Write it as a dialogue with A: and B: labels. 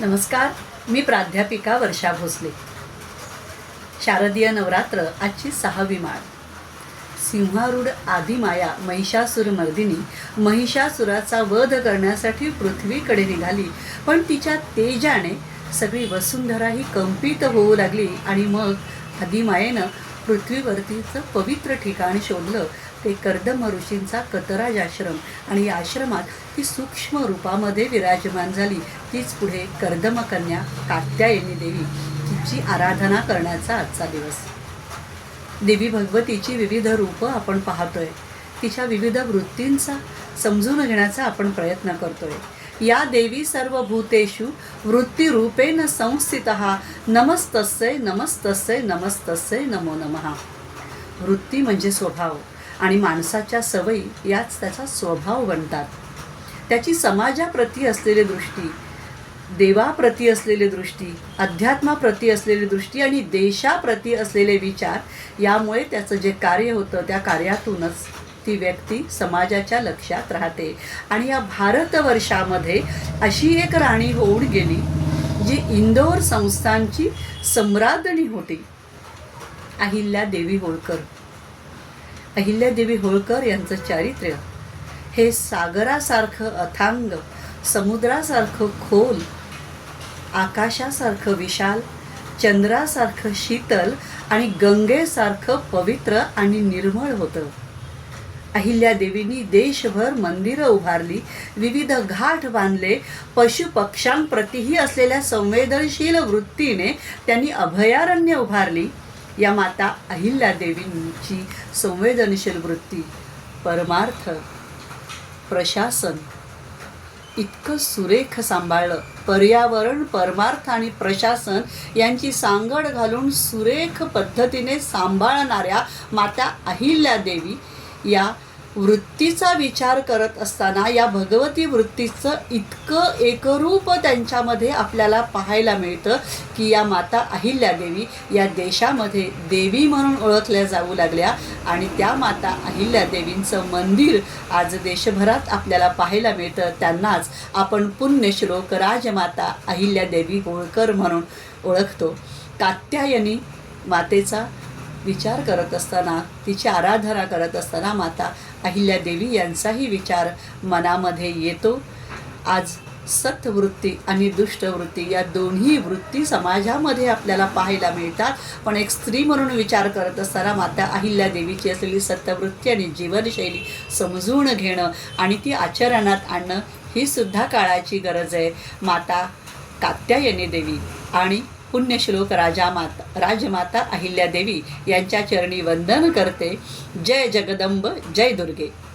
A: नमस्कार मी प्राध्यापिका वर्षा भोसले. शारदीय नवरात्र आजची सहावी माळ. सिंहारूढ आदिमाया महिषासूर मर्दिनी महिषासुराचा वध करण्यासाठी पृथ्वीकडे निघाली पण तिच्या तेजाने सगळी वसुंधरा ही कंपित होऊ लागली आणि मग आदिमायेनं पृथ्वीवरतीचं पवित्र ठिकाण शोधलं ते कर्दम ऋषींचा कतराज आश्रम. आणि या आश्रमात ती सूक्ष्म रूपामध्ये विराजमान झाली. तीच पुढे कर्दमकन्या कात्यायनी देवी तिची आराधना करण्याचा आजचा दिवस. देवी भगवतीची विविध रूपं आपण पाहतोय. तिच्या विविध वृत्तींचा समजून घेण्याचा आपण प्रयत्न करतोय. या देवी सर्व भूतेषु वृत्तीरूपेण संस्थित। नमस्तस्य नमस्तस्य नमस्तस्य नमो नमः। वृत्ती म्हणजे स्वभाव आणि माणसाच्या सवयी याच त्याचा स्वभाव बनतात. त्याची समाजाप्रती असलेली दृष्टी देवाप्रती असलेली दृष्टी अध्यात्माप्रती असलेली दृष्टी आणि देशाप्रती असलेले विचार यामुळे त्याचं जे कार्य होतं त्या कार्यातूनच ती व्यक्ती समाजाच्या लक्षात राहते. आणि या भारतवर्षामध्ये अशी एक राणी होऊन गेली जी इंदोर संस्थांची सम्राज्ञी होती. अहिल्या देवी होळकर. अहिल्यादेवी होळकर यांचं चारित्र्य हे सागरासारखं अथांग समुद्रासारखं खोल आकाशासारखं विशाल चंद्रासारखं शीतल आणि गंगेसारखं पवित्र आणि निर्मळ होतं. अहिल्यादेवींनी देशभर मंदिरं उभारली विविध घाट बांधले पशुपक्ष्यांप्रतीही असलेल्या संवेदनशील वृत्तीने त्यांनी अभयारण्य उभारली. या माता अहिल्यादेवींची संवेदनशील वृत्ती परमार्थ प्रशासन इतकं सुरेख सांभाळलं. पर्यावरण परमार्थ आणि प्रशासन यांची सांगड घालून सुरेख पद्धतीने सांभाळणाऱ्या माता अहिल्यादेवी या वृत्तीचा विचार करत असताना या भगवती वृत्तीचं इतकं एकरूप त्यांच्यामध्ये आपल्याला पाहायला मिळतं की या माता अहिल्यादेवी या देशामध्ये देवी म्हणून ओळखल्या जाऊ लागल्या आणि त्या माता अहिल्यादेवींचं मंदिर आज देशभरात आपल्याला पाहायला मिळतं. त्यांनाच आपण पुण्यश्लोक राजमाता अहिल्यादेवी होळकर म्हणून ओळखतो. कात्यायनी मातेचा विचार करत असताना तिची आराधना करत असताना माता अहिल्यादेवी यांचाही विचार मनामध्ये येतो. आज सत्वृत्ती आणि दुष्टवृत्ती या दोन्ही वृत्ती समाजामध्ये आपल्याला पाहायला मिळतात. पण एक स्त्री म्हणून विचार करत असताना माता अहिल्यादेवीची असलेली सत्यवृत्ती आणि जीवनशैली समजून घेणं आणि ती आचरणात आणणं ही सुद्धा काळाची गरज आहे. माता कात्यायनी देवी आणि पुण्यश्लोक राजामाता राजमाता अहिल्यादेवी यांच्या चरणी वंदन करते. जय जगदंब जय दुर्गे.